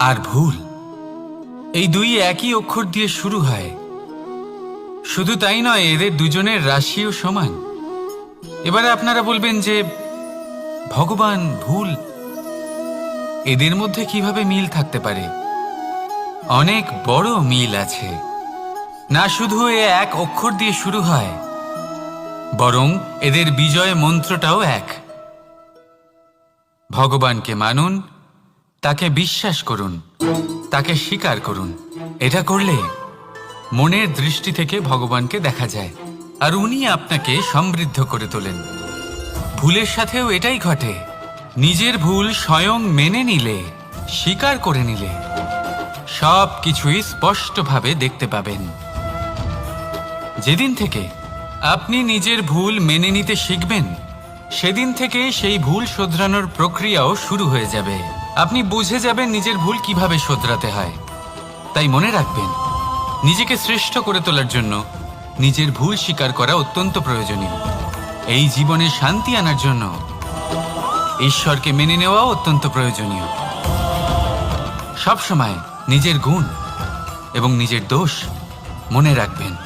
আর ভুল। এই দুই একই অক্ষর দিয়ে শুরু হয়। শুধু তাই নয়, এদের দুজনের রাশিও সমান। এবারে আপনারা বলবেন যে, ভগবান, ভুল, এদের মধ্যে কীভাবে মিল থাকতে পারে? অনেক বড় মিল আছে। না শুধু এ এক অক্ষর দিয়ে শুরু হয়, বরং এদের বিজয় মন্ত্রটাও এক। ভগবানকে মানুন তাকে বিশ্বাস করুন, তাকে স্বীকার করুন। এটা করলে মনের দৃষ্টি থেকে ভগবানকে দেখা যায়, আর উনি আপনাকে সমৃদ্ধ করে তোলেন। ভুলের সাথেও এটাই ঘটে, নিজের ভুল স্বয়ং মেনে নিলে, স্বীকার করে নিলে, সব কিছুই স্পষ্টভাবে দেখতে পাবেন। যেদিন থেকে আপনি নিজের ভুল মেনে নিতে শিখবেন, সেদিন থেকে সেই ভুল শোধরানোর প্রক্রিয়াও শুরু হয়ে যাবে। আপনি বুঝে যাবেন নিজের ভুল কীভাবে শোধরাতে হয়। তাই মনে রাখবেন, নিজেকে শ্রেষ্ঠ করে তোলার জন্য নিজের ভুল স্বীকার করা অত্যন্ত প্রয়োজনীয়। এই জীবনে শান্তি আনার জন্য ঈশ্বরকে মেনে নেওয়াও অত্যন্ত প্রয়োজনীয়। সবসময় নিজের গুণ এবং নিজের দোষ মনে রাখবেন।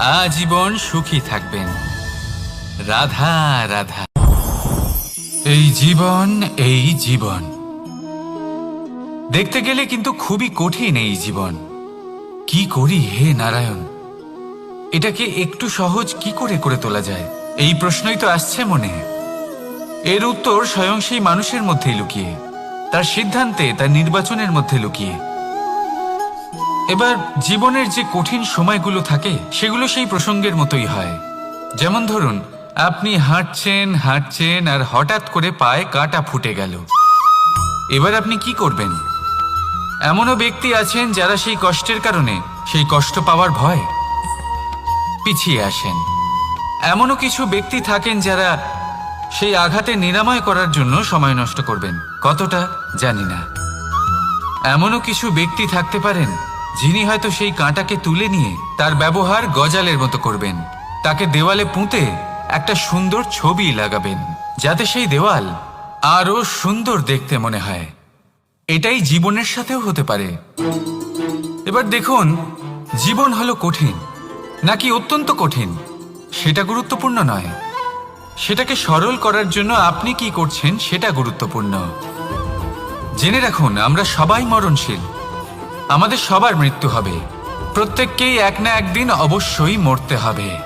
আজীবন সুখী থাকবেন। রাধা রাধা। এই জীবন এই জীবন। দেখতে গেলে কিন্তু খুবই কঠিন এই জীবন। কি করি হে নারায়ণ? এটাকে একটু সহজ কি করে করে তোলা যায়? এই প্রশ্নই তো আসছে মনে। এর উত্তর স্বয়ং সেই মানুষের মধ্যেই লুকিয়ে, তার সিদ্ধান্তে, তার নির্বাচনের মধ্যে লুকিয়ে। এবার জীবনের যে কঠিন সময়গুলো থাকে, সেগুলো সেই প্রসঙ্গের মতোই হয়। যেমন ধরুন আপনি হাঁটছেন হাঁটছেন আর হঠাৎ করে পায়ে কাঁটা ফুটে গেল। এবার আপনি কি করবেন? এমনও ব্যক্তি আছেন যারা সেই কষ্টের কারণে সেই কষ্ট পাওয়ার ভয় পিছিয়ে আসেন। এমনও কিছু ব্যক্তি থাকেন যারা সেই আঘাতে নিরাময় করার জন্য সময় নষ্ট করবেন। কতটা? জানি না। এমনও কিছু ব্যক্তি থাকতে পারেন যিনি হয়তো সেই কাঁটাকে তুলে নিয়ে তার ব্যবহার গজালের মতো করবেন। তাকে দেওয়ালে পুঁতে একটা সুন্দর ছবি লাগাবেন, যাতে সেই দেওয়াল আরও সুন্দর দেখতে মনে হয়। এটাই জীবনের সাথেও হতে পারে। এবার দেখুন, জীবন হলো কঠিন, নাকি অত্যন্ত কঠিন? সেটা গুরুত্বপূর্ণ নয়। সেটাকে সরল করার জন্য আপনি কি করছেন সেটা গুরুত্বপূর্ণ। জেনে রাখুন, আমরা সবাই মরণশীল। আমাদের সবার মৃত্যু হবে। প্রত্যেককেই এক না একদিন অবশ্যই মরতে হবে।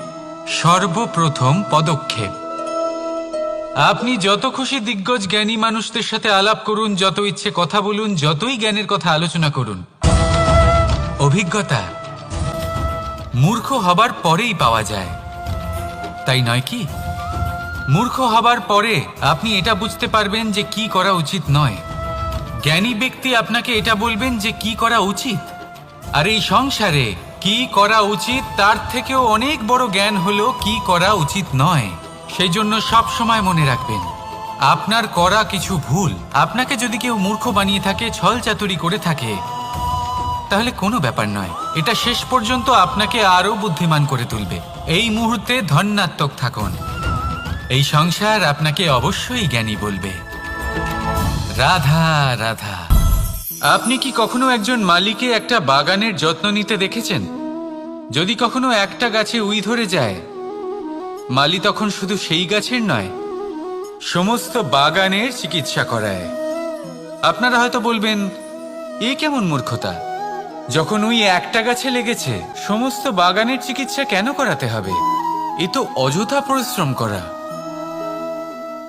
সর্বপ্রথম পদক্ষেপ। আপনি যত খুশি দিগ্গজ জ্ঞানী মানুষদের সাথে আলাপ করুন, যত ইচ্ছে কথা বলুন, যতই জ্ঞানের কথা আলোচনা করুন। অভিজ্ঞতা মূর্খ হবার পরেই পাওয়া যায়। তাই নয় কি? মূর্খ হবার পরে আপনি এটা বুঝতে পারবেন যে কি করা উচিত নয়। জ্ঞানী ব্যক্তি আপনাকে এটা বলবেন যে কি করা উচিত। আর এই সংসারে কি করা উচিত তার থেকেও অনেক বড় জ্ঞান হলো কি করা উচিত নয়। সেই জন্য সব সময় মনে রাখবেন, আপনার করা কিছু ভুল, আপনাকে যদি কেউ মূর্খ বানিয়ে থাকে, ছল চাতুরি করে থাকে, তাহলে কোনো ব্যাপার নয়। এটা শেষ পর্যন্ত আপনাকে আরও বুদ্ধিমান করে তুলবে। এই মুহূর্তে ধন্যাত্মক থাকুন। এই সংসার আপনাকে অবশ্যই জ্ঞানী বলবে। রাধা রাধা। আপনি কি কখনো একজন মালিকে একটা বাগানের যত্ন নিতে দেখেছেন? যদি কখনো একটা গাছে উই ধরে যায়, মালি তখন শুধু সেই গাছের নয়, সমস্ত বাগানের চিকিৎসা করায়। আপনারা হয়তো বলবেন, এ কেমন মূর্খতা? যখন ওই একটা গাছে লেগেছে, সমস্ত বাগানের চিকিৎসা কেন করাতে হবে? এ তো অযথা পরিশ্রম করা।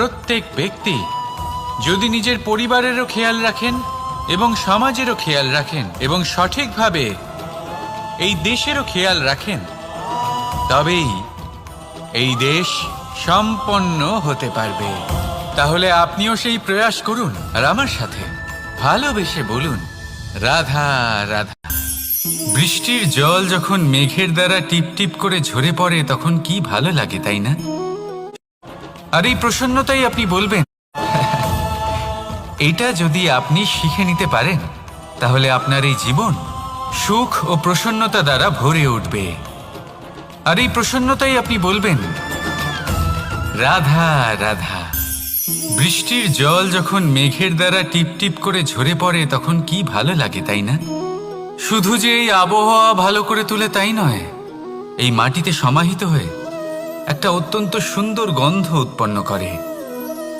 প্রত্যেক ব্যক্তি যদি নিজের পরিবারেরও খেয়াল রাখেন এবং সমাজেরও খেয়াল রাখেন এবং সঠিকভাবে এই দেশেরও খেয়াল রাখেন, তবেই এই দেশ সম্পন্ন হতে পারবে। তাহলে আপনিও সেই প্রয়াস করুন আর আমার সাথে ভালোবেসে বলুন, রাধা রাধা। বৃষ্টির জল যখন মেঘের দ্বারা টিপ টিপ করে ঝরে পড়ে, তখন কি ভালো লাগে, তাই না? আর এই প্রসন্নতাই আপনি বলবেন? এটা যদি আপনি শিখে নিতে পারেন, তাহলে আপনার এই জীবন সুখ ও প্রসন্নতা দ্বারা ভরে উঠবে। আর এই প্রসন্নতাই আপনি বলবেন, রাধা রাধা। বৃষ্টির জল যখন মেঘের দ্বারা টিপ টিপ করে ঝরে পড়ে, তখন কি ভালো লাগে, তাই না? শুধু যে এই আবহাওয়া ভালো করে তুলে তাই নয়, এই মাটিতে সমাহিত হয়ে একটা অত্যন্ত সুন্দর গন্ধ উৎপন্ন করে।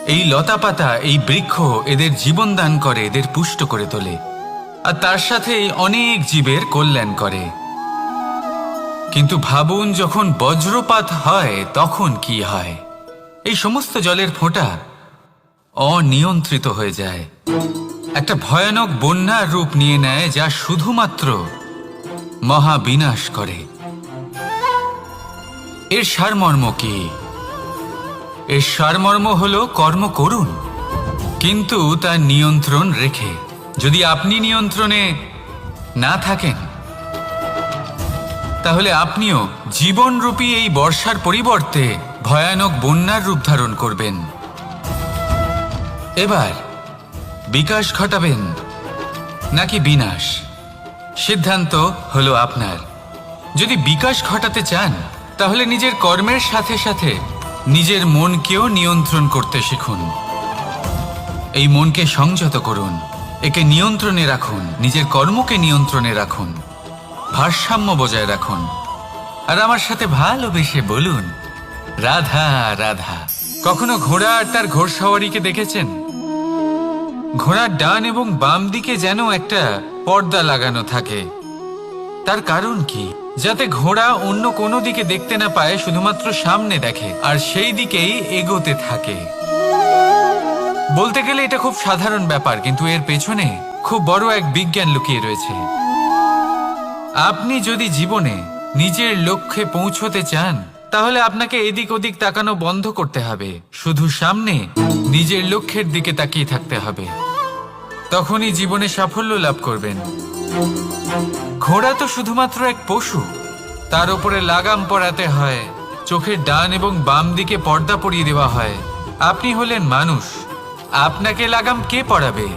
এই লতাপাতা এই বৃক্ষ এদের জীবন দান করে, এদের পুষ্ট করে তোলে। আর তার সাথে অনেক জীবের কল্যাণ করে। কিন্তু ভাবুন, যখন বজ্রপাত হয়, তখন কি হয়? এই সমস্ত জলের ফোঁটা অনিয়ন্ত্রিত হয়ে যায়। একটা ভয়ানক বন্যার রূপ নিয়ে নেয়, যা শুধুমাত্র মহাবিনাশ করে। এর সারমর্ম কি? এর সারমর্ম হল কর্ম করুন, কিন্তু তার নিয়ন্ত্রণ রেখে। যদি আপনি নিয়ন্ত্রণে না থাকেন, তাহলে আপনিও জীবনরূপী এই বর্ষার পরিবর্তে ভয়ানক বন্যার রূপ ধারণ করবেন। এবার বিকাশ ঘটাবেন, নাকি বিনাশ? সিদ্ধান্ত হলো আপনার। যদি বিকাশ ঘটাতে চান তাহলে নিজের কর্মের সাথে সাথে নিজের মনকেও নিয়ন্ত্রণ করতে শিখুন। এই মনকে সংযত করুন, একে নিয়ন্ত্রণে রাখুন, নিজের কর্মকে নিয়ন্ত্রণে রাখুন, ভারসাম্য বজায় রাখুন। আর আমার সাথে ভালোবেসে বলুন, রাধা রাধা। কখনো ঘোড়া আর তার ঘোড়সওয়ারিকে দেখেছেন? ঘোড়ার ডান এবং বাম দিকে যেন একটা পর্দা লাগানো থাকে। তার কারণ কি? যাতে ঘোড়া অন্য কোনো দিকে দেখতে না পায়, শুধুমাত্র সামনে দেখে, আর সেই দিকেই এগোতে থাকে। বলতে গেলে এটা খুব সাধারণ ব্যাপার, কিন্তু এর পেছনে খুব বড় এক বিজ্ঞান লুকিয়ে রয়েছে। আপনি যদি জীবনে নিজের লক্ষ্যে পৌঁছতে চান, তাহলে আপনাকে এদিক ওদিক তাকানো বন্ধ করতে হবে। শুধু সামনে নিজের লক্ষ্যের দিকে তাকিয়ে থাকতে হবে। তখনই জীবনে সাফল্য লাভ করবেন। ঘোড়া তো শুধুমাত্র এক পশু। তার উপরে লাগাম পরাতে হয়, চোখের ডান এবং বাম দিকে পর্দা পরিয়ে দেওয়া হয়। আপনি হলেন মানুষ। আপনাকে লাগাম কে পড়াবে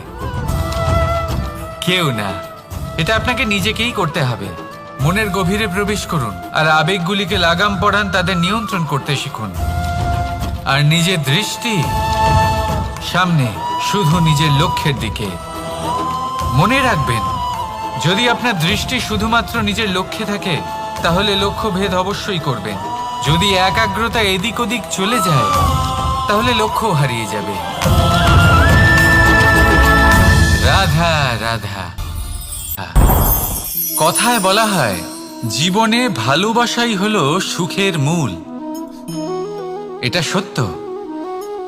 কেউ না। এটা আপনাকে নিজেকেই করতে হবে। মনের গভীরে প্রবেশ করুন আর আবেগগুলিকে লাগাম পড়ান তাদের নিয়ন্ত্রণ করতে শিখুন। আর নিজের দৃষ্টি সামনে, শুধু নিজের লক্ষ্যের দিকে। মনে রাখবেন যদি আপনার দৃষ্টি শুধুমাত্র নিজের লক্ষ্যে থাকে, তাহলে লক্ষ্য ভেদ অবশ্যই করবেন যদি একাগ্রতা এদিক ওদিক চলে যায়, তাহলে লক্ষ্য হারিয়ে যাবে। রাধা রাধা। কথায় বলা হয়, জীবনে ভালোবাসাই হলো সুখের মূল। এটা সত্য।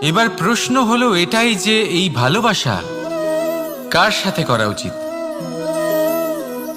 এবার প্রশ্ন হলো এটাই যে এই ভালোবাসা কার সাথে করা উচিত?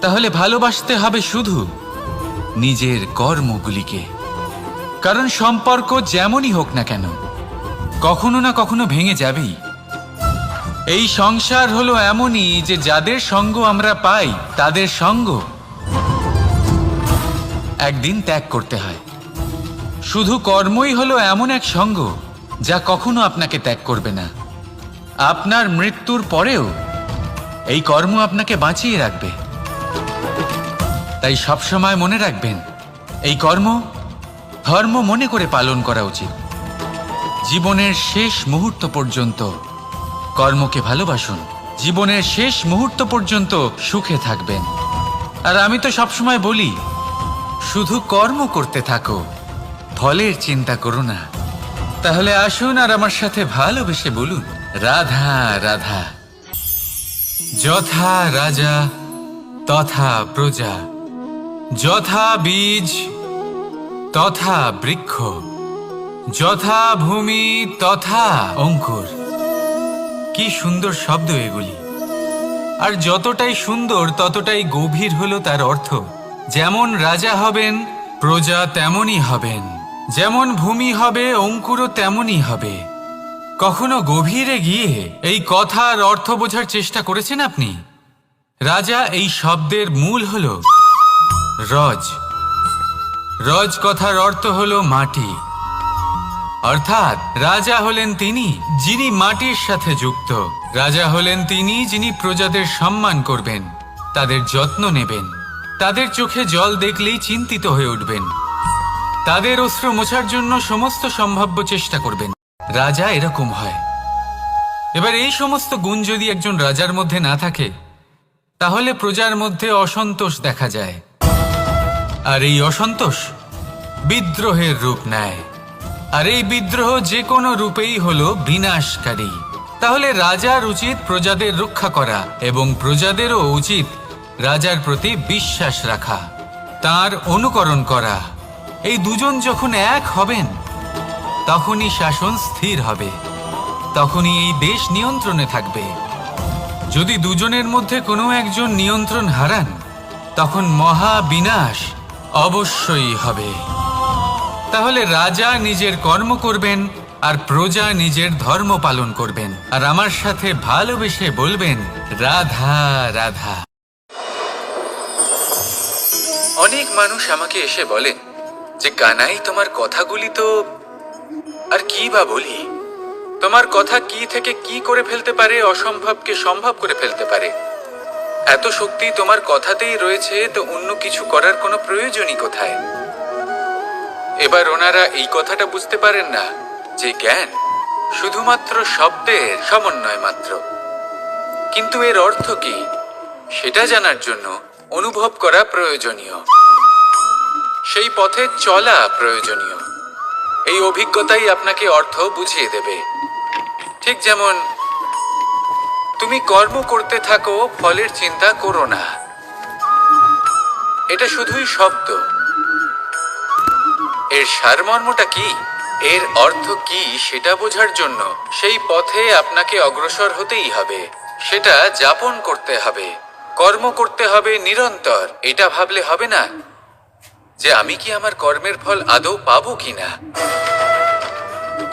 তাহলে ভালোবাসতে হবে শুধু নিজের কর্মগুলিকে। কারণ সম্পর্ক যেমনই হোক না কেন, কখনো না কখনো ভেঙে যাবেই। এই সংসার হলো এমনই যে যাদের সঙ্গ আমরা পাই, তাদের সঙ্গ একদিন ত্যাগ করতে হয়। শুধু কর্মই হলো এমন এক সঙ্গ যা কখনো আপনাকে ত্যাগ করবে না। আপনার মৃত্যুর পরেও এই কর্ম আপনাকে বাঁচিয়ে রাখবে। তাই সবসময় মনে রাখবেন, এই কর্ম ধর্ম মনে করে পালন করা উচিত। জীবনের শেষ মুহূর্ত পর্যন্ত কর্মকে ভালোবাসুন। জীবনের শেষ মুহূর্ত পর্যন্ত সুখে থাকবেন। আর আমি তো সবসময় বলি, শুধু কর্ম করতে থাকো, ফলের চিন্তা করো না। তাহলে আসুন আর আমার সাথে ভালোবেসে বলুন, রাধা রাধা। যথা রাজা, তথা প্রজা। যথা বীজ, তথা বৃক্ষ, যথা ভূমি, তথা অঙ্কুর। কি সুন্দর শব্দ এগুলি। আর যতটাই সুন্দর, ততটাই গভীর হলো তার অর্থ। যেমন রাজা হবেন, প্রজা তেমনই হবেন। যেমন ভূমি হবে, অঙ্কুরও তেমনই হবে। কখনো গভীরে গিয়ে এই কথার অর্থ বোঝার চেষ্টা করেছেন আপনি? রাজা এই শব্দের মূল হল রজ। রজ কথার অর্থ হল মাটি। অর্থাৎ রাজা হলেন তিনি, যিনি মাটির সাথে যুক্ত। রাজা হলেন তিনি, যিনি প্রজাদের সম্মান করবেন, তাদের যত্ন নেবেন। তাদের চোখে জল দেখলেই চিন্তিত হয়ে উঠবেন। তাদের অস্ত্র মোছার জন্য সমস্ত সম্ভাব্য চেষ্টা করবেন। রাজা এরকম হয়। এবার এই সমস্ত গুণ যদি একজন রাজার মধ্যে না থাকে, তাহলে প্রজার মধ্যে অসন্তোষ দেখা যায়। আর এই অসন্তোষ বিদ্রোহের রূপ নেয়। আর এই বিদ্রোহ যে কোনো রূপেই হলো বিনাশকারী। তাহলে রাজার উচিত প্রজাদের রক্ষা করা এবং প্রজাদেরও উচিত রাজার প্রতি বিশ্বাস রাখা, তার অনুকরণ করা। এই দুজন যখন এক হবেন, তখনই শাসন স্থির হবে, তখনই এই দেশ নিয়ন্ত্রণে থাকবে। যদি দুজনের মধ্যে কোনো একজন নিয়ন্ত্রণ হারান, তখন মহা বিনাশ অবশ্যই হবে। তাহলে রাজা নিজের কর্ম করবেন আর প্রজা নিজের ধর্ম পালন করবেন। আর আমার সাথে ভালোবেসে বলবেন, রাধা রাধা। অনেক মানুষ আমাকে এসে বলেন যে, কানাই, তোমার কথাগুলি তো আর কি বা বলি? তোমার কথা কি থেকে কি করে ফেলতে পারে, অসম্ভবকে সম্ভব করে ফেলতে পারে? এত শক্তি তোমার কথাতেই রয়েছে, তো অন্য কিছু করার কোনো প্রয়োজনই কোথায়? এবার ওনারা এই কথাটা বুঝতে পারেন না, যে জ্ঞান শুধুমাত্র শব্দের সমন্বয় মাত্র। কিন্তু এর অর্থ কি, সেটা জানার জন্য অনুভব করা প্রয়োজনীয়। সেই পথে চলা প্রয়োজনীয়। এই অভিজ্ঞতাই আপনাকে অর্থ বুঝিয়ে দেবে। ঠিক যেমন তুমি কর্ম করতে থাকো, ফলের চিন্তা করো না। এটা শুধুই শব্দ। এর সারমর্মটা কি? এর অর্থ কি সেটা বোঝার জন্য সেই পথে আপনাকে অগ্রসর হতেই হবে। সেটা যাপন করতে হবে। কর্ম করতে হবে নিরন্তর। এটা ভাবলে হবে না যে আমি কি আমার কর্মের ফল আদৌ পাবো কিনা।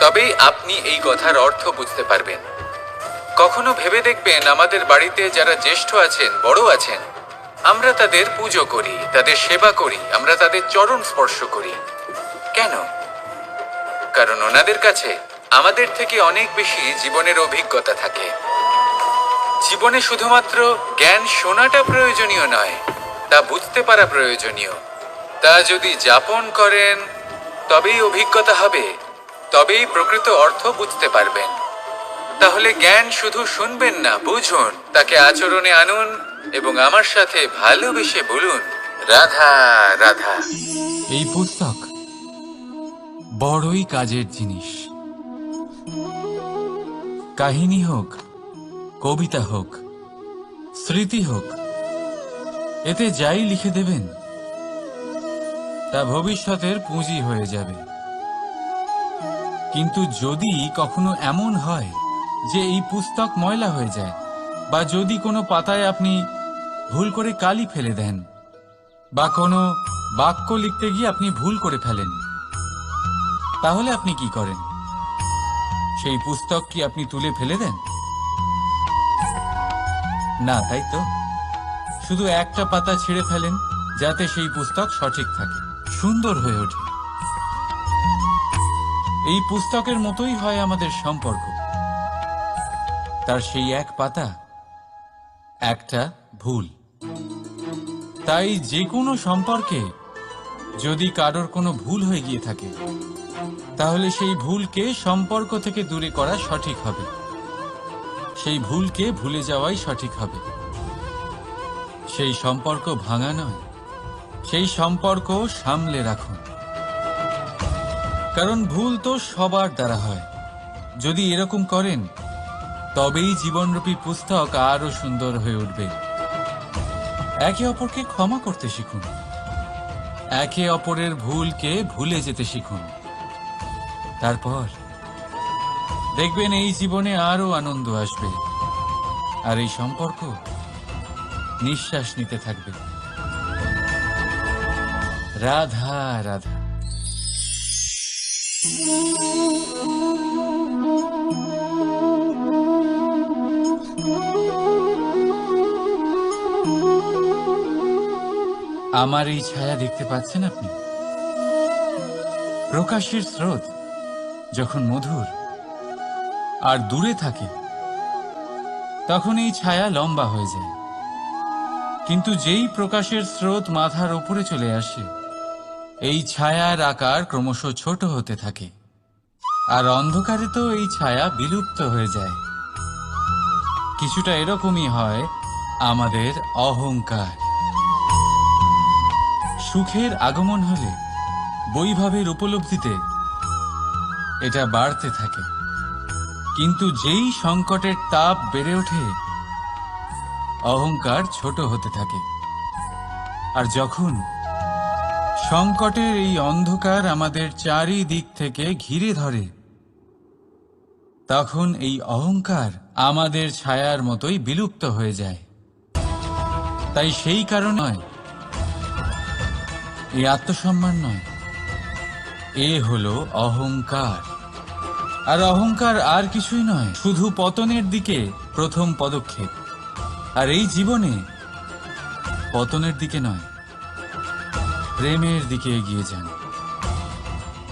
তবেই আপনি এই কথার অর্থ বুঝতে পারবেন। কখনো ভেবে দেখবেন আমাদের বাড়িতে যারা জ্যেষ্ঠ আছেন, বড় আছেন, আমরা তাদের পুজো করি, তাদের সেবা করি, আমরা তাদের চরণ স্পর্শ করি। কেন? কারণ ওনাদের কাছে আমাদের থেকে অনেক বেশি জীবনের অভিজ্ঞতা থাকে। জীবনে শুধুমাত্র জ্ঞান শোনাটা প্রয়োজনীয় নয়, তা বুঝতে পারা প্রয়োজনীয়। তা যদি যাপন করেন, তবেই অভিজ্ঞতা হবে, তবেই প্রকৃত অর্থ বুঝতে পারবেন। তাহলে জ্ঞান শুধু শুনবেন না, বুঝুন। তাকে আচরণে আনুন এবং আমার সাথে ভালোবেসে বলুন, রাধা রাধা। এই পুস্তক বড়ই কাজের জিনিস। কাহিনী হোক, কবিতা হোক, স্মৃতি হোক, এতে যাই লিখে দেবেন, তা ভবিষ্যতের পুঁজি হয়ে যাবে। কিন্তু যদি কখনো এমন হয় যে এই পুস্তক ময়লা হয়ে যায়, বা যদি কোনো পাতায় আপনি ভুল করে কালি ফেলে দেন, বা কোনো বাক্য লিখতে গিয়ে আপনি ভুল করে ফেলেন, তাহলে আপনি কি করেন? সেই পুস্তক কি আপনি তুলে ফেলে দেন? না, তাই তো। শুধু একটা পাতা ছিঁড়ে ফেলেন, যাতে সেই পুস্তক সঠিক থাকে, সুন্দর হয়ে ওঠে। এই পুস্তকের মতোই হয় আমাদের সম্পর্ক। তার সেই এক পাতা, একটা ভুল। তাই যে কোনো সম্পর্কে যদি কারোর কোনো ভুল হয়ে গিয়ে থাকে, তাহলে সেই ভুলকে সম্পর্ক থেকে দূরে করা সঠিক হবে। সেই ভুলকে ভুলে যাওয়াই সঠিক হবে। সেই সম্পর্ক ভাঙা নয়, সেই সম্পর্ক সামলে রাখুন। কারণ ভুল তো সবার দ্বারা হয়। যদি এরকম করেন তবেই জীবনরূপী পুস্তক আরও সুন্দর হয়ে উঠবে। একে অপরকে ক্ষমা করতে শিখুন। একে অপরের ভুলকে ভুলে যেতে শিখুন। তারপর দেখবেন এই জীবনে আরও আনন্দ আসবে। আর এই সম্পর্ক নিঃশ্বাস নিতে থাকবে। রাধা রাধা। আমার এই ছায়া দেখতে পাচ্ছেন আপনি? প্রকাশের স্রোত যখন মধুর আর দূরে থাকে, তখন এই ছায়া লম্বা হয়ে যায়। কিন্তু যেই প্রকাশের স্রোত মাথার উপরে চলে আসে, এই ছায়ার আকার ক্রমশ ছোট হতে থাকে আর অন্ধকারে তো এই ছায়া বিলুপ্ত হয়ে যায়। কিছুটা এরকমই হয় আমাদের অহংকার। সুখের আগমন হলে বৈভবের উপলব্ধিতে এটা বাড়তে থাকে। কিন্তু যেই সংকটের তাপ বেড়ে ওঠে, অহংকার ছোট হতে থাকে। আর যখন সংকটের এই অন্ধকার আমাদের চারিদিক থেকে ঘিরে ধরে, তখন এই অহংকার আমাদের ছায়ার মতোই বিলুপ্ত হয়ে যায়। তাই সেই কারণ এই আত্মসম্মান নয়। এ হলো অহংকার। আর অহংকার আর কিছুই নয়, শুধু পতনের দিকে প্রথম পদক্ষেপ। আর এই জীবনে পতনের দিকে নয়, প্রেমের দিকে এগিয়ে যান।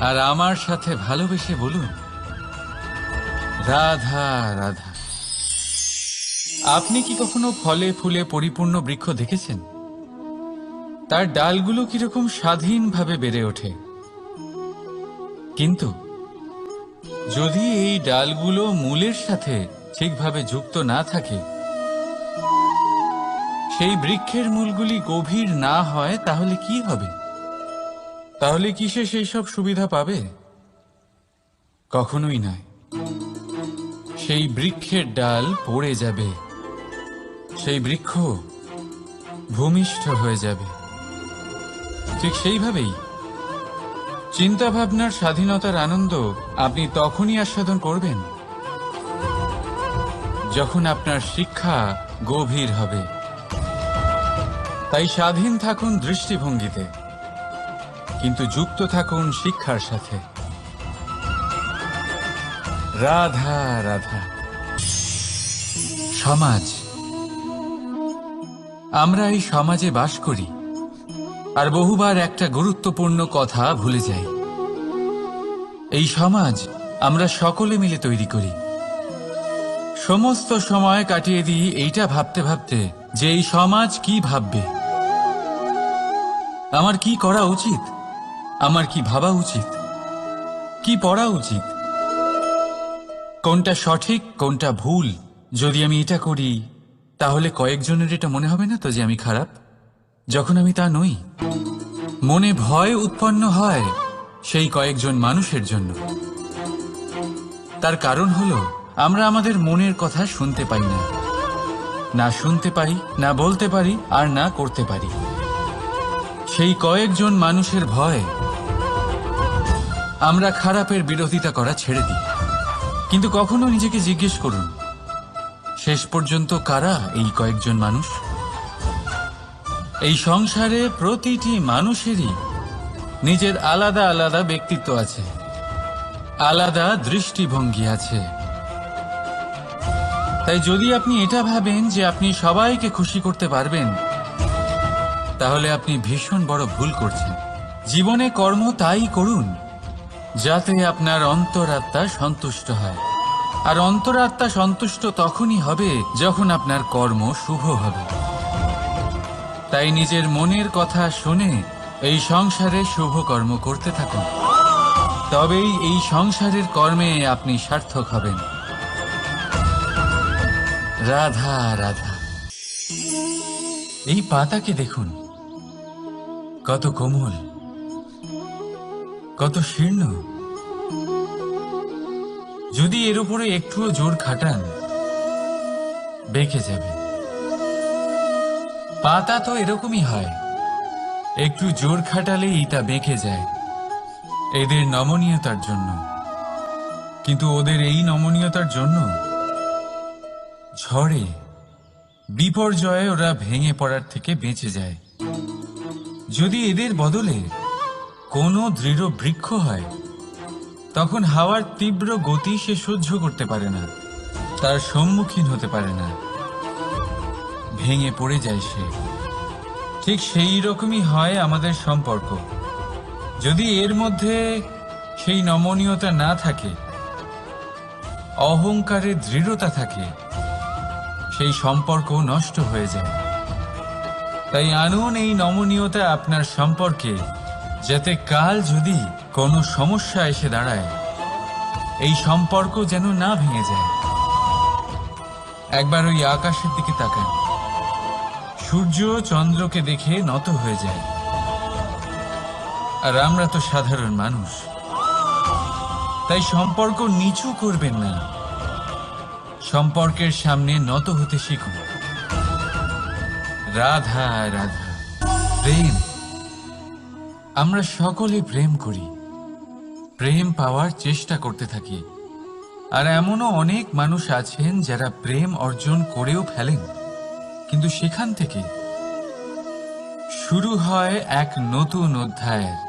আর আমার সাথে ভালোবেসে বলুন, রাধা রাধা। আপনি কি কখনো ফলে ফুলে পরিপূর্ণ বৃক্ষ দেখেছেন? তার ডালগুলো কীরকম স্বাধীনভাবে বেড়ে ওঠে। কিন্তু যদি এই ডালগুলো মূলের সাথে ঠিকভাবে যুক্ত না থাকে, সেই বৃক্ষের মূলগুলি গভীর না হয়, তাহলে কি হবে? তাহলে কি সে সেই সব সুবিধা পাবে? কখনোই নয়। সেই বৃক্ষের ডাল পড়ে যাবে। সেই বৃক্ষ ভূমিষ্ঠ হয়ে যাবে। ঠিক সেইভাবেই। চিন্তা ভাবনার স্বাধীনতার আনন্দ আপনি তখনই আস্বাদন করবেন, যখন আপনার শিক্ষা গভীর হবে। তাই স্বাধীন থাকুন দৃষ্টিভঙ্গিতে, কিন্তু যুক্ত থাকুন শিক্ষার সাথে। রাধা রাধা। সমাজ। আমরা এই সমাজে বাস করি। আর বহুবার একটা গুরুত্বপূর্ণ কথা ভুলে যাই। এই সমাজ আমরা সকলে মিলে তৈরি করি। সমস্ত সময় কাটিয়ে দিই এইটা ভাবতে ভাবতে যে এই সমাজ কি ভাববে। আমার কি করা উচিত? আমার কি ভাবা উচিত? কি পড়া উচিত? কোনটা সঠিক, কোনটা ভুল? যদি আমি এটা করি, তাহলে কয়েকজনের এটা মনে হবে না তো যে আমি খারাপ? যখন আমি তা নই, মনে ভয় উৎপন্ন হয় সেই কয়েকজন মানুষের জন্য। তার কারণ হলো, আমরা আমাদের মনের কথা শুনতে পাই না। না শুনতে পারি, না বলতে পারি, আর না করতে পারি। সেই কয়েকজন মানুষের ভয়, আমরা খারাপের বিরোধিতা করা ছেড়ে দিই। কিন্তু কখনো নিজেকে জিজ্ঞেস করুন, শেষ পর্যন্ত কারা এই কয়েকজন মানুষ? এই সংসারে প্রতিটি মানুষেরই নিজের আলাদা আলাদা ব্যক্তিত্ব আছে, আলাদা দৃষ্টিভঙ্গি আছে। তাই যদি আপনি এটা ভাবেন যে আপনি সবাইকে খুশি করতে পারবেন, তাহলে আপনি ভীষণ বড় ভুল করছেন। জীবনে কর্ম তাই করুন, যাতে আপনার অন্তরাত্মা সন্তুষ্ট হয়। আর অন্তরাত্মা সন্তুষ্ট তখনই হবে যখন আপনার কর্ম শুভ হবে। তাই নিজের মনের কথা শুনে এই সংসারে শুভ কর্ম করতে থাকুন। তবেই এই সংসারের কর্মে আপনি সার্থক হবেন। রাধা রাধা। এই পাতাকে দেখুন। কত কোমল, কত শীর্ণ। যদি এর উপরে একটুও জোর খাটান, বেঁকে যাবে পাতা তো এরকমই হয়। একটু জোর খাটালেই তা বেঁকে যায়। এদের নমনীয়তার জন্য। কিন্তু ওদের এই নমনীয়তার জন্য? ঝড়ে। বিপর্যয়ে ওরা ভেঙে পড়ার থেকে বেঁচে যায়। যদি এদের বদলে কোনো দৃঢ় বৃক্ষ হয়, তখন হাওয়ার তীব্র গতি সে সহ্য করতে পারে না। তার সম্মুখীন হতে পারে না। ভেঙে পড়ে যায় সে। ঠিক সেই রকমই হয় আমাদের সম্পর্ক। যদি এর মধ্যে সেই নমনীয়তা না থাকে অহংকারের দৃঢ়তা থাকে, সেই সম্পর্ক নষ্ট হয়ে যায়। তাই আনুন এই নমনীয়তা আপনার সম্পর্কে, যাতে কাল যদি কোনো সমস্যা এসে দাঁড়ায়, এই সম্পর্ক যেন না ভেঙে যায়। একবার ওই আকাশের দিকে তাকান। সূর্য চন্দ্রকে দেখে নত হয়ে যায়। আর আমরা তো সাধারণ মানুষ। তাই সম্পর্ক নিচু করবেন না। সম্পর্কের সামনে নত হতে শিখুন। রাধা রাধা, প্রেম। আমরা সকলে প্রেম করি। প্রেম পাওয়ার চেষ্টা করতে থাকি। আর এমনও অনেক মানুষ আছেন যারা প্রেম অর্জন করেও ফেলেন। কিন্তু সেখান থেকে শুরু হয় এক নতুন অধ্যায়ের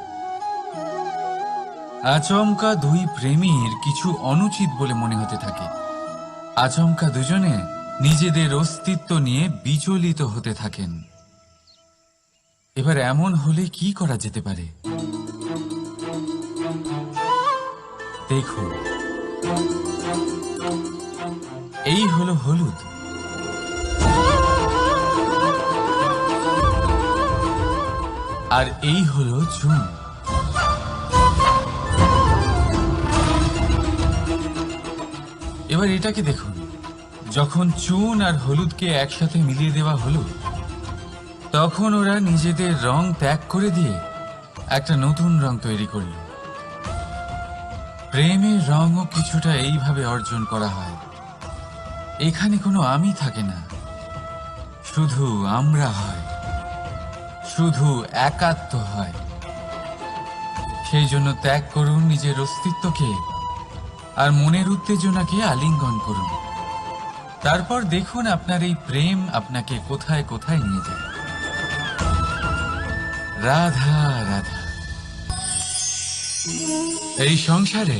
আচমকা দুই প্রেমীর কিছু অনুচিত বলে মনে হতে থাকে। আচমকা দুজনে নিজেদের অস্তিত্ব নিয়ে বিচলিত হতে থাকেন। এবার এমন হলে কি করা যেতে পারে? দেখুন। এই হলো হলুদ। আর এই হলো চুন এবার এটাকে দেখুন। যখন চুন আর হলুদকে একসাথে মিলিয়ে দেওয়া হলো, তখন ওরা নিজেদের রং ত্যাগ করে দিয়ে একটা নতুন রং তৈরি করল। প্রেমের রঙও কিছুটা এইভাবে অর্জন করা হয়। এখানে কোনো আমি থাকে না, শুধু আমরা হয়। শুধু একাত্ম হয়। সেই জন্য ত্যাগ করুন নিজের অস্তিত্বকে আর মনের উত্তেজনাকে আলিঙ্গন করুন। তারপর দেখুন আপনার এই প্রেম আপনাকে কোথায় কোথায় নিয়ে যায়। রাধা রাধা। এই সংসারে